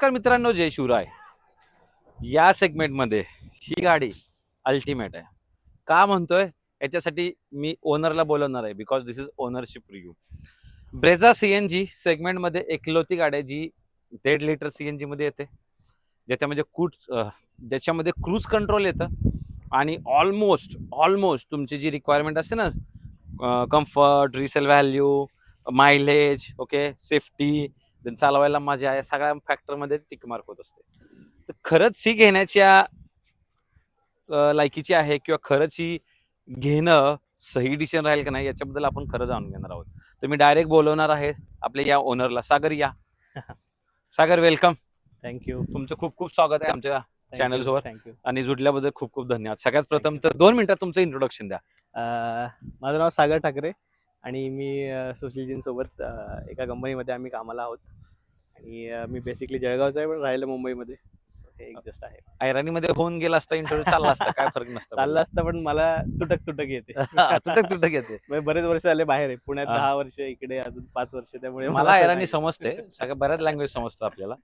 नमस्कार मित्रांनो जय शिवराय. या सेगमेंटमध्ये ही गाडी अल्टिमेट आहे. का म्हणतोय? याच्यासाठी मी ओनरला बोलवणार आहे because this is ownership review Brezza C N G सेगमेंटमध्ये एकलोती गाडी आहे जी दीड लिटर सी एन जीमध्ये येते. ज्याच्यामध्ये कूट ज्याच्यामध्ये क्रूज कंट्रोल येतं. आणि ऑलमोस्ट ऑलमोस्ट तुमची जी रिक्वायरमेंट असते ना comfort resale value mileage okay safety चालवायला मजा आहे सगळ्या फॅक्टरमध्ये टिक मार्क होत असते. तर खरंच ही घेण्याच्या लायकीची आहे किंवा खरंच ही घेणं सही डिसिजन राहील का नाही याच्याबद्दल आपण खरं जाणून घेणार आहोत. तर मी डायरेक्ट बोलवणार आहे आपल्या या ओनरला सागर या. सागर वेलकम थँक्यू तुमचं खूप खूप स्वागत आहे आमच्या Channel सोबत. थँक्यू आणि जुडल्याबद्दल खूप खूप धन्यवाद. सगळ्यात प्रथम तर दोन मिनिटात तुमचं इंट्रोडक्शन द्या. माझं नाव सागर ठाकरे. आणि मी सुशीलजींसोबत एका कंपनीमध्ये आम्ही कामाला आहोत. आणि मी बेसिकली जळगावचा आहे पण राहिलं मुंबईमध्ये. हे एक जस्ट आहे. ऐराणीमध्ये होऊन गेला असता इंटरव्ह्यू चालला असता काय फरक नसता चाललं असतं पण मला तुटक तुटक येते. तुटक तुटक येते. म्हणजे बरेच वर्ष आले बाहेर आहे. पुण्यात. दहा वर्ष इकडे अजून पाच वर्ष त्यामुळे मला ऐराणी समजते. सगळ्या बऱ्याच लँग्वेज समजतं आपल्याला.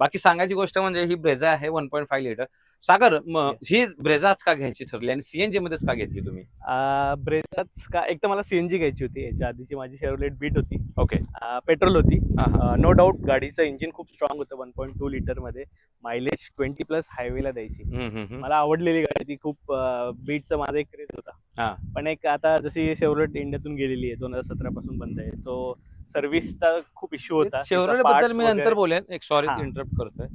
बाकी सांगायची गोष्ट म्हणजे ही ब्रेझा आहे one point five litre Sagar ही ब्रेझाच का घ्यायची ठरली आणि सीएनजी मध्येच का घेतली तुम्ही? ब्रेझाच का एक तर मला सीएनजी घ्यायची होती. याच्या आधीची माझी शेवलेट बीट होती. ओके पेट्रोल होती. नो डाऊट गाडीचं इंजिन खूप स्ट्रॉंग होतं वन पॉईंट टू लिटरमध्ये. मायलेज ट्वेंटी प्लस हायवेला द्यायची. मला आवडलेली गाडी ती खूप बीटचा माझा एक क्रेज. होता. पण एक आता जशी शेवरोट इंडियातून गेलेली आहे दोन हजार सतरा पासून बंद आहे तो सर्व्हिसचा खूप इश्यू होता. शेवरोलेटबद्दल मी नंतर बोलेन. एक सॉरी. इंटरप्ट करतोय.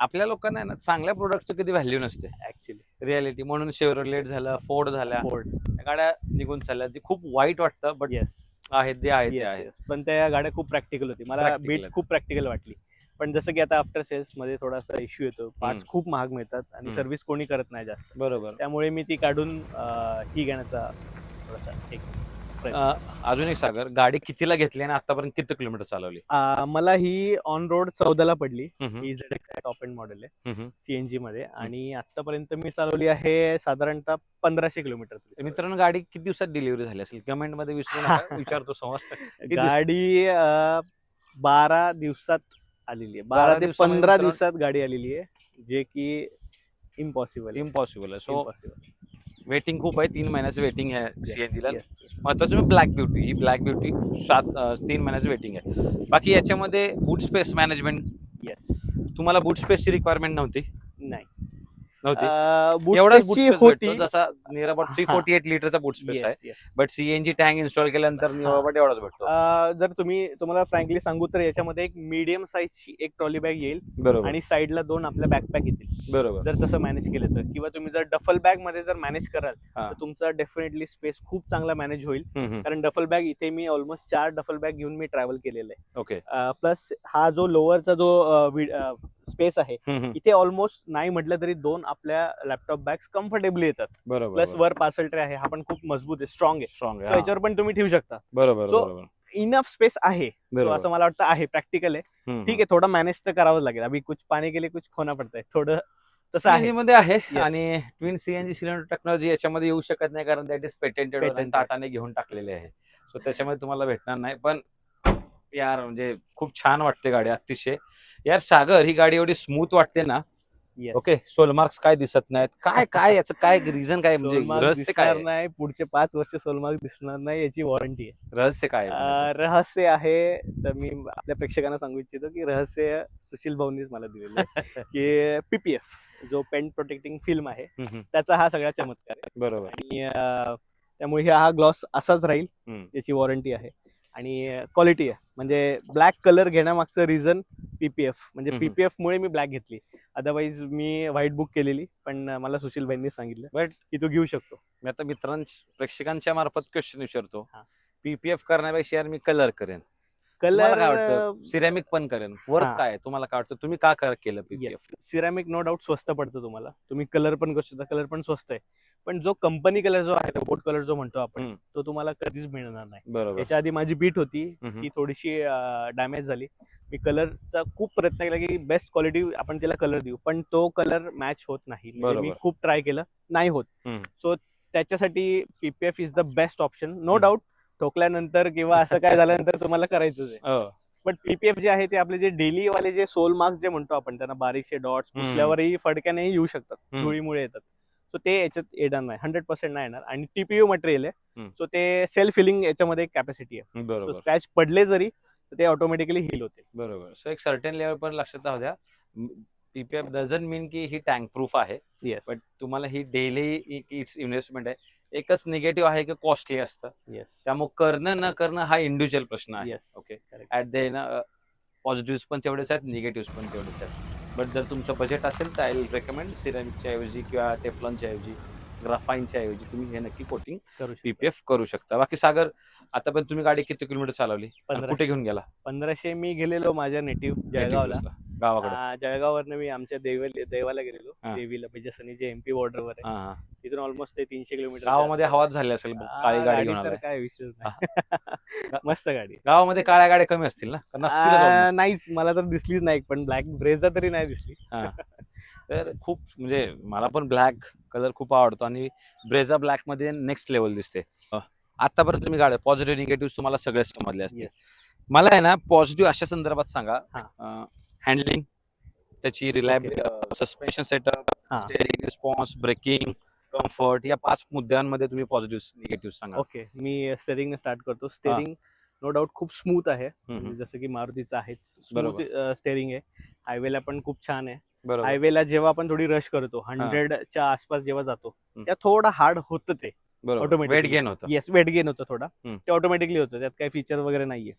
आपल्या लोकांना ना चांगल्या प्रोडक्टचं कधी व्हॅल्यू नसते. ऍक्च्युली रियालिटी म्हणून शेवरोलेट झालं फोर्ड झाल्या फोर्ड गाड्या निघून चालल्या. जी खूप वाईट वाटतं बट येस आहेत जे आहेत पण त्या गाड्या खूप प्रॅक्टिकल होती. मला बीट. खूप प्रॅक्टिकल वाटली. पण जसं की आता आफ्टर सेल्समध्ये थोडासा इश्यू येतो. पार्ट्स. खूप महाग मिळतात आणि हम्म. सर्व्हिस कोणी करत नाही जास्त. बरोबर. त्यामुळे मी ती काढून अं, ही घेण्याचा थोडासा एक अं, अजून एक सागर गाडी कितीला घेतली आणि आतापर्यंत किती किलोमीटर चालवली? अं, मला ही ऑन रोड चौदाला पडली. हम्म, ही Z X top end model आहे. हम्म. सीएनजी मध्ये. आणि आतापर्यंत मी चालवली आहे साधारणतः पंधराशे किलोमीटर तर मित्रांनो गाडी किती दिवसात डिलिव्हरी झाली असेल? कमेंटमध्ये विचारू नका. विचारतो समज दिवस? गाडी अं, बारा दिवसात आलेली आहे. बारा ते दिवसामध्ये पंधरा मित्रांनो- दिवसात गाडी आलेली आहे जे की इम्पॉसिबल इम्पॉसिबल आहे. सो इम्पॉसिबल वेटिंग खूप आहे. तीन महिन्याचं वेटिंग आहे सीएनजी ला. महत्वाचं म्हणजे ब्लॅक ब्युटी ही ब्लॅक ब्युटी सात अं, तीन महिन्याचं वेटिंग आहे. बाकी याच्यामध्ये बूट स्पेस मॅनेजमेंट येस तुम्हाला बूट स्पेसची रिक्वायरमेंट नव्हती. नव्हती. होती. जसा near about three forty eight लिटरचा बूट स्पेस आहे. बट सीएनजी टँक इन्स्टॉल केल्यानंतर हा. एवढाच भेटतो. जर तुम्ही तुम्हाला फ्रँकली सांगू तर याच्यामध्ये एक मीडियम साईजची एक ट्रॉली बॅग येईल बरोबर. आणि साईडला दोन आपल्या बॅकपॅक येतील. बरोबर. जर तसं मॅनेज केलं तर. किंवा तुम्ही जर डफल बॅगमध्ये जर मॅनेज कराल. तर तुमचा डेफिनेटली स्पेस खूप चांगला मॅनेज होईल. कारण डफल बॅग इथे मी ऑलमोस्ट चार डफल बॅग घेऊन मी ट्रॅव्हल केलेलं आहे. ओके प्लस हा जो लोअरचा जो स्पेस आहे. इथे ऑलमोस्ट नाही म्हटलं तरी दोन आपल्या लॅपटॉप बॅग्स कम्फर्टेबली येतात. बरोबर प्लस वर पार्सल ट्रे आहे. हा पण खूप मजबूत आहे स्ट्रॉंग आहे. स्ट्रॉंग याच्यावर पण तुम्ही ठेवू शकता. बरोबर इनफ स्पेस आहे. असं मला वाटतं आहे प्रॅक्टिकल आहे. ठीक आहे थोडं मॅनेज तर करावंच लागेल. अभि कुछ पाने के लिए कुछ खोना पडत आहे थोडं तसं मध्ये आहे. आणि ट्विन सीएनजी सिलेंडर टेक्नॉलॉजी याच्यामध्ये येऊ शकत नाही कारण दॅट इज पेटेंटेड. टाटाने घेऊन टाकलेले आहे. सो त्याच्यामध्ये तुम्हाला भेटणार नाही. पण यार म्हणजे खूप छान वाटते गाडी अतिशय यार सागर ही गाडी एवढी स्मूथ वाटते ना Yes. ओके सोलमार्क्स काय दिसत नाहीत काय काय याचं काय रिझन काय म्हणजे रहस्य काय आहे? नाही पुढचे पाच वर्ष सोलमार्क दिसणार नाही याची वॉरंटी आहे रहस्य काय आहे म्हणजे? अं, रहस्य आहे तर मी आपल्या प्रेक्षकांना सांगू इच्छितो की रहस्य सुशील भाऊनीच मला दिलेलं आहे की पीपीएफ जो पेंट प्रोटेक्टिंग फिल्म आहे हम्म, हम्म. त्याचा हा सगळा चमत्कार आहे बरोबर आणि अं, त्यामुळे हा ग्लॉस असाच राहील हम्म. याची वॉरंटी आहे आणि क्वालिटी आहे. म्हणजे ब्लॅक कलर घेण्यामागचं रिझन पीपीएफ म्हणजे. पीपीएफ मुळे मी ब्लॅक घेतली. अदरवाईज मी व्हाईट बुक केलेली पण मला सुशील भाईंनी सांगितलं. But- की तू घेऊ शकतो. मी आता मित्रांच्या प्रेक्षकांच्या मार्फत क्वेश्चन विचारतो. पीपीएफ करण्यापेक्षा यार मी कलर करेन. तुम्हाला काय कलर वाटतं सिरॅमिक पण करेन. हा. काय आहे? तुम्हाला काय वाटतं? तुम्ही का कर- केलं सिरामिक नो डाऊट स्वस्त पडतं तुम्हाला. तुम्ही कलर पण करू शकता. कलर पण स्वस्त आहे. पण जो कंपनी कलर जो आहे बोट कलर जो म्हणतो आपण हम्म. तो तुम्हाला कधीच मिळणार नाही. बरोबर. याच्या आधी माझी बीट होती हम्म. ती थोडीशी डॅमेज झाली. मी कलरचा खूप प्रयत्न केला की बेस्ट क्वालिटी आपण तिला कलर देऊ. पण तो कलर मॅच होत नाही. म्हणजे मी बरोबर. खूप ट्राय केलं. नाही होत. हम्म. सो त्याच्यासाठी PPF is the best option no hmm. Doubt ठोकल्यानंतर किंवा असं काय झाल्यानंतर तुम्हाला करायचंच आहे. हो. बट पीपीएफ जे आहे ते आपले जे डेली वाले जे सोल मार्क्स जे म्हणतो आपण त्यांना बारीकशे डॉट्स हम्म. पुसल्यावरही फडक्यानेही येऊ शकतात. हम्म. धुळीमुळे येतात. सो ते याच्यात येणार नाही. हंड्रेड पर्सेंट नाही येणार. आणि टीपीयू मटेरियल आहे. हम्म. सो ते सेल्फ हिलिंग याच्यामध्ये कॅपॅसिटी आहे. सो बरोबर. स्क्रॅच पडले जरी तर ते ऑटोमॅटिकली हिल होते. बरोबर. सो एक सर्टन लेवल पण लक्षात राहू द्या. पीपीएफ डझन मीन की ही टँक प्रूफ आहे. येस बट तुम्हाला ही डेली इट्स इन्व्हेस्टमेंट आहे. एकच निगेटिव्ह आहे की कॉस्टली असतं. येस त्यामुळे करणं न करणं हा इंडिव्हिज्युअल प्रश्न आहे. Okay at the end positive पण तेवढेच आहेत निगेटिव्ह पण तेवढेच आहेत. बट जर तुमचं बजेट असेल तर आय विल रेकमेंड सिरॅमिकच्या ऐवजी किंवा टेफ्लॉनच्या ऐवजी ग्राफाईनच्या ऐवजी तुम्ही हे नक्की कोटिंग करू पीपीएफ करू शकता. बाकी सागर आता पण तुम्ही गाडी किती किलोमीटर चालवली. कुठे घेऊन गेला? पंधराशे मी गेलेलो माझ्या नेटिव्ह जळगावला. गावाकडे. जळगाववरनं मी आमच्या देवल देवाला गेलेलो हा. देवीला म्हणजे सनीच्या एमपी बॉर्डरवर आहे. हा हा. तिथून ऑलमोस्ट ते तीनशे किलोमीटर गावामध्ये हवाच झाली असेल बघ, काळी गाडी घेऊन तर आलाय. काय नाही. मस्त गाडी गावामध्ये काळ्या गाड्या कमी असतील ना? का नसतीलच आ, almost. नाहीच मला तर दिसलीच नाही पण ब्लॅक ब्रेझा तरी नाही दिसली. हा. तर खूप म्हणजे मला पण ब्लॅक कलर खूप आवडतो आणि ब्रेझा ब्लॅकमध्ये नेक्स्ट लेवल दिसते. अ, आतापर्यंत तुम्ही गाड्या पॉझिटिव्ह निगेटिव्ह तुम्हाला सगळे समजले असतील. येस मला आहे ना पॉझिटिव्ह अशा संदर्भात सांगा हा. हँडलिंग त्याची रिलायबिलिटी सस्पेन्शन सेटअप हा. स्टेरिंग रिस्पॉन्स ब्रेकिंग कम्फर्ट या पाच मुद्द्यांमध्ये तुम्ही पॉझिटिव्ह निगेटिव्ह सांगा. ओके मी स्टेरिंग स्टार्ट करतो. स्टेरिंग नो डाऊट खूप स्मूथ आहे. हम्म, हम्म. जसं की मारुतीचं आहेच. स्मूथ बरोबर. स्टेरिंग आहे. हायवेला पण खूप छान आहे. बरोबर. हायवेला जेव्हा आपण थोडी रश करतो हंड्रेडच्या आसपास जेव्हा जातो. त्या थोडं हार्ड होतं ते. वेट गेन होतं. येस वेट गेन होतं थोडा. ते ऑटोमॅटिकली होतं. त्यात काही फीचर वगैरे नाहीये.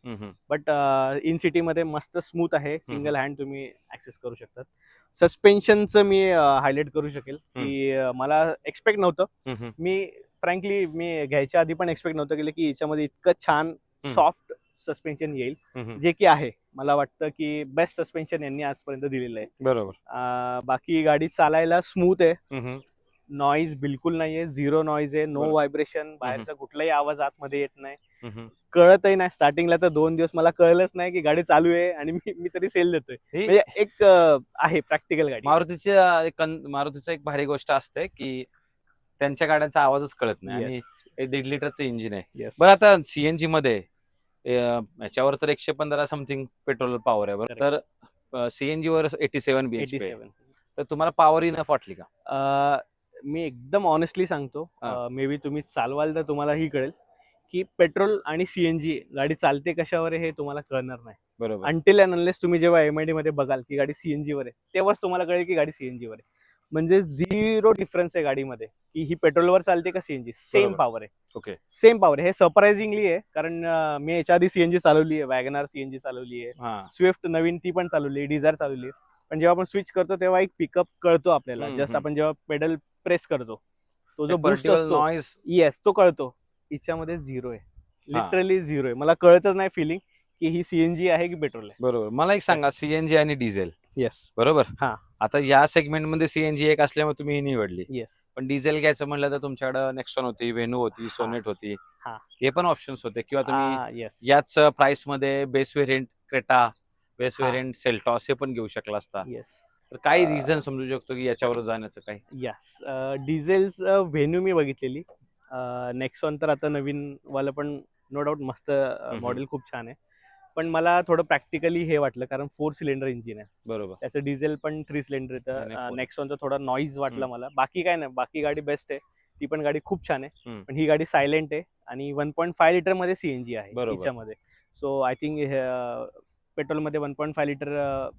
बट इन सिटी मध्ये मस्त स्मूथ आहे. सिंगल हँड तुम्ही ऍक्सेस करू शकतात. सस्पेन्शनचं मी हायलाइट करू शकेल की अं, मला एक्सपेक्ट नव्हतं. मी फ्रँकली मी घ्यायच्या आधी पण एक्सपेक्ट नव्हतं केलं की याच्यामध्ये इतकं छान सॉफ्ट सस्पेन्शन येईल. जे की आहे. मला वाटतं की बेस्ट सस्पेन्शन यांनी आजपर्यंत दिलेलं आहे. बरोबर. अं, बाकी गाडी चालायला स्मूथ आहे. नॉईज बिलकुल नाहीये. झिरो नॉईज आहे. नो. व्हायब्रेशन बाहेरचा कुठलाही आवाज आतमध्ये येत नाही. हम्म. कळतही नाही. स्टार्टिंगला तर दोन दिवस मला कळलंच नाही की गाडी चालू आहे आणि मी मी तरी सेल देतोय. ही म्हणजे एक अं, आहे प्रॅक्टिकल गाडी. मारुतीच्या एक कन- मारुतीचं एक भारी गोष्ट असते की त्यांच्या गाड्यांचा आवाजच कळत नाही आणि हे दीड लिटरचं इंजिन आहे. Yes. बरं आता सीएनजी मध्ये अ, याच्यावर तर एकशे पंधरा समथिंग पेट्रोल पॉवर आहे. बरं तर सीएनजी वर एटी सेव्हन बी 87. तर तुम्हाला पॉवर इनफ वाटली का? अं, मी एकदम ऑनेस्टली सांगतो. मे बी तुम्ही चालवाल तर तुम्हाला ही कळेल की पेट्रोल आणि सीएनजी गाडी चालते कशावर हे तुम्हाला कळणार नाही. बरोबर. अनटिल अँड अनलेस तुम्ही जेव्हा एम आय डी मध्ये बघाल की गाडी सीएनजी वर आहे तेव्हाच तुम्हाला कळेल की गाडी सीएनजी वर आहे. म्हणजे झिरो डिफरन्स आहे गाडीमध्ये की ही पेट्रोलवर चालते का सीएनजी सेम. पॉवर आहे. ओके सेम पॉवर आहे. हे सरप्राइझिंगली आहे कारण मी याच्या आधी सीएनजी चालवली आहे वॅगनार सीएनजी चालवली आहे स्विफ्ट नवीन ती पण चालवली आहे डिझायर चालवली आहे. पण जेव्हा आपण स्विच करतो तेव्हा एक पिकअप कळतो आपल्याला. जस्ट. आपण जेव्हा पेडल प्रेस करतो. तो जो बूस्ट असतो नॉईज येस तो कळतो. हिच्यामध्ये झिरो आहे. लिटरली झिरो आहे. मला कळतच नाही फिलिंग की ही सीएनजी आहे की पेट्रोल आहे. बरोबर. मला एक सांगा सीएनजी आणि डिझेल येस बरोबर? हा. आता या सेगमेंटमध्ये सीएनजी एक असल्यामुळे तुम्ही ही निवडली. येस पण डिझेल घ्यायचं म्हणलं तर तुमच्याकडे नेक्सॉन होती व्हेनू होती सोनेट होती. हा. पण ऑप्शन्स होते. किंवा तुम्ही येस याच प्राइसमध्ये base variant Creta base. Variant Seltos हे पण घेऊ शकला असता. येस तर अं, रिझन समजू शकतो की याच्यावर जाण्याचं काही? यस डिझेलचं व्हेन्यू मी बघितलेली. नेक्सॉन तर आता नवीन वालं पण नो डाऊट मस्त मॉडेल खूप छान आहे. पण मला थोडं प्रॅक्टिकली हे वाटलं कारण फोर सिलेंडर इंजिन आहे. बरोबर. त्याचं डिझेल पण थ्री सिलेंडर येतं. नेक्सॉनचा थोडा नॉईज वाटला. मला. बाकी काय नाही. बाकी गाडी बेस्ट आहे. ती पण गाडी खूप छान आहे. पण ही गाडी सायलेंट आहे आणि वन पॉईंट फाय लिटरमध्ये सीएनजी आहे सो आय थिंक पेट्रोलमध्ये वन पॉईंट फाय लिटर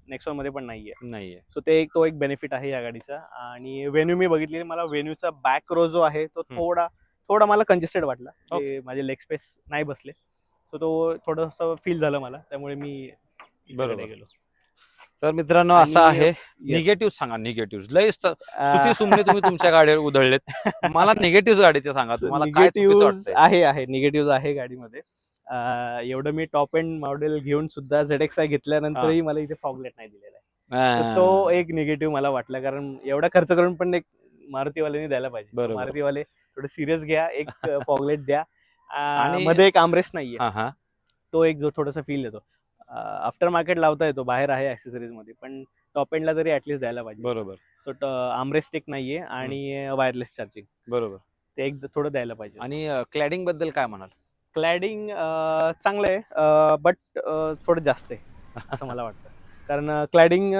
नेक्सॉनमध्ये पण नाहीये. नाहीये. सो ते एक तो एक बेनिफिट आहे या गाडीचा. आणि वेन्यू मी बघितली मला वेन्यूचा बॅक रो जो आहे तो. थोडा थोडा मला कंजेस्टेड वाटला. ते माझे लेग स्पेस नाही बसले. सो तो थोडस फील झालं मला त्यामुळे मी बरोबर. गेलो. तर मित्रांनो असं आहे. निगेटिव्ह सांगा निगेटिव्ह लय स्तुती सुमने तुम्ही तुमच्या गाडीवर उधळलेत. मला निगेटिव्ह गाडीचे सांगा तुम्हाला काय वाटतंय? आहे आहे. निगेटिव्ह आहे गाडीमध्ये. एवढं मी टॉप एंड मॉडेल घेऊन सुद्धा झेड एक्स आय घेतल्यानंतरही मला इथे फॉगलेट नाही दिलेला आहे. तो एक निगेटिव्ह मला वाटला कारण एवढा खर्च करून पण एक मारुतीवाल्यांनी द्यायला पाहिजे. मारुतीवाले थोडं सिरियस घ्या एक फॉगलेट द्या. आणि मध्ये एक आमरेस्ट नाहीये. तो एक जो थोडासा फील येतो आफ्टर मार्केट लावता येतो बाहेर आहे ऍक्सेसरीजमध्ये पण टॉप एंडला तरी ऍटलीस्ट द्यायला पाहिजे. बरोबर. तो आमरेस्ट एक नाहीये आणि वायरलेस चार्जिंग बरोबर. ते एक थोडं द्यायला पाहिजे. आणि क्लॅडिंगबद्दल काय म्हणाल? क्लॅडिंग चांगलं आहे बट थोडं जास्त आहे असं मला वाटतं. कारण क्लॅडिंग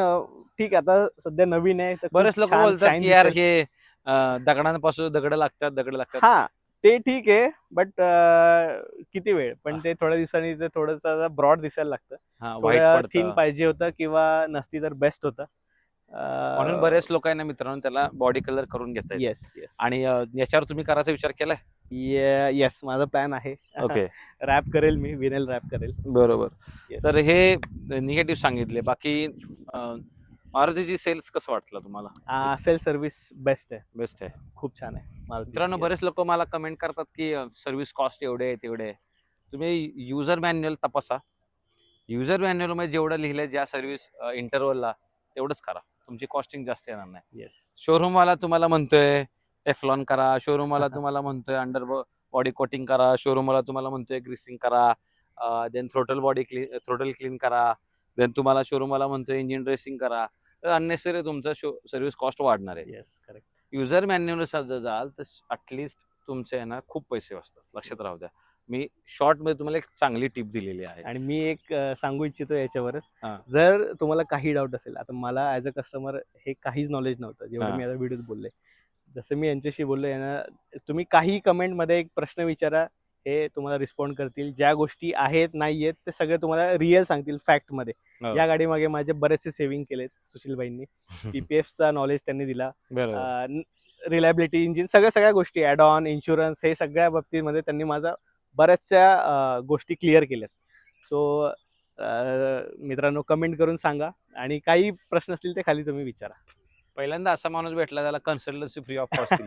ठीक आहे आता सध्या नवीन आहे बरेच लोक बोलतात की यार. हे दगडांपासून दगड लागतात दगड लागतात. हा ते ठीक आहे बट किती वेळ? पण ते थोड्या दिवसांनी ते थोडस ब्रॉड दिसायला लागतं. हा थिन पाहिजे होतं किंवा नसती तर बेस्ट होतं. म्हणून बरेच लोक आहे ना मित्रांनो त्याला बॉडी कलर करून घेतात येस येस आणि याच्यावर तुम्ही करायचा विचार केलाय? येस माझा प्लॅन आहे. ओके रॅप करेल मी विनेल रॅप करेल. बरोबर. तर हे निगेटिव्ह सांगितले. बाकी मारुतीची सेल्स कसं वाटलं तुम्हाला? सेल सर्व्हिस बेस्ट आहे. बेस्ट आहे. खूप छान आहे. मित्रांनो. बरेच लोक मला कमेंट करतात की सर्व्हिस कॉस्ट एवढे आहे तेवढे आहे. तुम्ही युजर मॅन्युअल तपासा. युजर मॅन्युअलमध्ये जेवढं लिहिलंय ज्या सर्व्हिस इंटरवलला तेवढंच करा. तुमची कॉस्टिंग जास्त येणार नाही. येस शोरूम वाला तुम्हाला म्हणतोय टेफ्लॉन करा शोरूम वाला तुम्हाला म्हणतोय अंडर बॉडी कोटिंग करा शोरूम वाला तुम्हाला म्हणतोय ग्रीसिंग करा then throttle body clean throttle clean करा देन तुम्हाला शोरूम वाला म्हणतोय इंजिन ड्रेसिंग करा. तर अननेसरी तुमचं सर्व्हिस कॉस्ट वाढणार आहे. येस करेक्ट युजर मॅन्युअल जर जाल तर ॲटलिस्ट तुमचे आहे ना खूप पैसे वाचतात लक्षात राहू द्या. मी शॉर्टमध्ये तुम्हाला एक चांगली टिप दिलेली आहे. आणि मी एक सांगू इच्छितो याच्यावरच. जर तुम्हाला काही डाऊट असेल आता मला ऍज अ कस्टमर हे काहीच नॉलेज नव्हतं जेवढं हा. मी आता व्हिडिओत बोलले. जसं मी यांच्याशी बोललो यांना तुम्ही काही कमेंटमध्ये एक प्रश्न विचारा हे तुम्हाला रिस्पॉन्ड करतील. ज्या गोष्टी आहेत नाही आहेत ते सगळे तुम्हाला रिअल सांगतील फॅक्टमध्ये हो. या गाडी मागे माझे बरेचसे सेव्हिंग केलेत सुशीलबाईंनी. पीपीएफचा नॉलेज त्यांनी दिला. रिलायबिलिटी इंजिन सगळ्या सगळ्या गोष्टी ॲड ऑन इन्शुरन्स हे सगळ्या बाबतीमध्ये त्यांनी माझा बऱ्याचशा गोष्टी क्लिअर केल्यात. सो मित्रांनो कमेंट करून सांगा आणि काही प्रश्न असतील ते खाली तुम्ही विचारा. पहिल्यांदा असा माणूस भेटला त्याला कन्सल्टन्सी फ्री ऑफ कॉस्ट.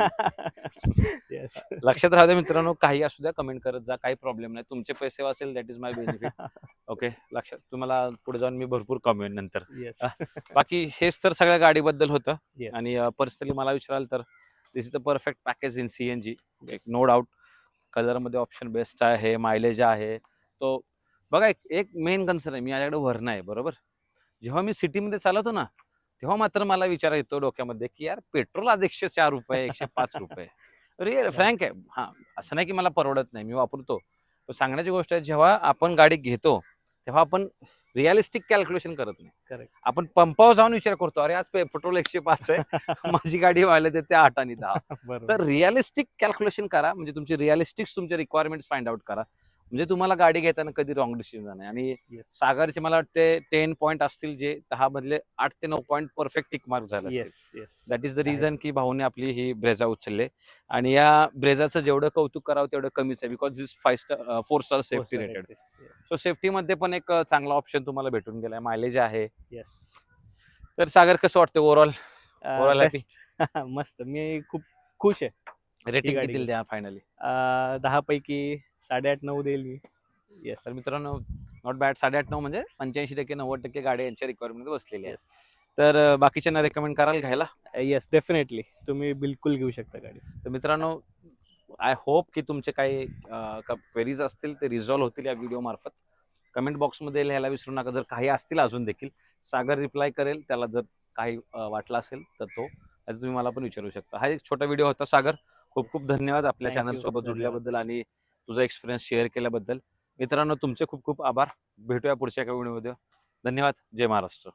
लक्षात राहू द्या मित्रांनो काही असू द्या कमेंट करत जा काही प्रॉब्लेम नाही. तुमचे पैसे वाचेल that is my benefit okay लक्षात तुम्हाला पुढे जाऊन मी भरपूर कमेंट नंतर. बाकी हेच तर सगळ्या गाडीबद्दल होतं. आणि पर्सनली मला विचाराल तर this is the perfect package in C N G एक नो डाऊट कलरमध्ये ऑप्शन बेस्ट आहे मायलेज आहे. तो बघा एक एक मेन कन्सर्न आहे मी माझ्याकडे वरण आहे बरोबर? जेव्हा मी सिटीमध्ये चालवतो ना तेव्हा मात्र मला विचार येतो डोक्यामध्ये की यार पेट्रोल आज एकशे चार रुपये एकशे पाच रुपये. रिअल फ्रँक आहे. हा असं नाही की मला परवडत नाही मी वापरतो. सांगण्याची गोष्ट आहे जेव्हा आपण गाडी घेतो तेव्हा आपण रिअलिस्टिक कॅल्क्युलेशन करत नाही. आपण पंपावर जाऊन विचार करतो अरे आज पेट्रोल एकशे पाच आहे. माझी गाडी व्हायला देते आठ आणि दहा. तर रिअलिस्टिक कॅल्क्युलेशन करा म्हणजे तुमची रिअलिस्टिक तुमचे रिक्वायरमेंट फाइंड आउट करा. म्हणजे तुम्हाला गाडी घेताना कधी रॉंग डिसिजन नाही आणि Yes. सागरचे मला वाटते टेन पॉईंट असतील जे दहा मधले आठ ते नऊ पॉईंट परफेक्ट टिक मार्क झाले yes. दॅट इज द आहेत. रिझन की भाऊने आपली ही ब्रेझा उचलले आणि या ब्रेझाचं जेवढं कौतुक करावं तेवढं कमीच आहे because this five star four star safety rated. So सेफ्टीमध्ये पण एक अं, चांगला ऑप्शन तुम्हाला भेटून गेलाय मायलेज आहे Yes. तर सागर कसं वाटतं overall um, Overall happy? best. मस्त मी खूप खुश आहे रेटिंग गाडी किती द्या फायनली दहा पैकी साडेआठ नऊ देईल मी. येस तर मित्रांनो नॉट बॅड साडेआठ नऊ म्हणजे पंच्याऐंशी टक्के नव्वद टक्के गाड्या यांच्या रिक्वायरमेंट बसलेली आहे येस तर बाकीच्यांना रेकमेंड कराल घ्यायला? येस डेफिनेटली तुम्ही बिलकुल घेऊ शकता गाडी. तर मित्रांनो आय होप की तुमचे काही क्वेरीज असतील ते रिझॉल्व्ह होतील या व्हिडिओ मार्फत. कमेंट बॉक्समध्ये लिहायला विसरू नका. जर काही असतील अजून देखील सागर रिप्लाय करेल. त्याला जर काही वाटलं असेल तर तो तुम्ही मला पण विचारू शकता. हा एक छोटा व्हिडिओ होता सागर. खूप खूप धन्यवाद आपल्या. चॅनल सोबत. जुडल्याबद्दल आणि तुझा एक्सपिरियन्स शेअर केल्याबद्दल. मित्रांनो तुमचे खूप खूप आभार. भेटूया पुढच्या एका व्हिडिओमध्ये. धन्यवाद. जय महाराष्ट्र.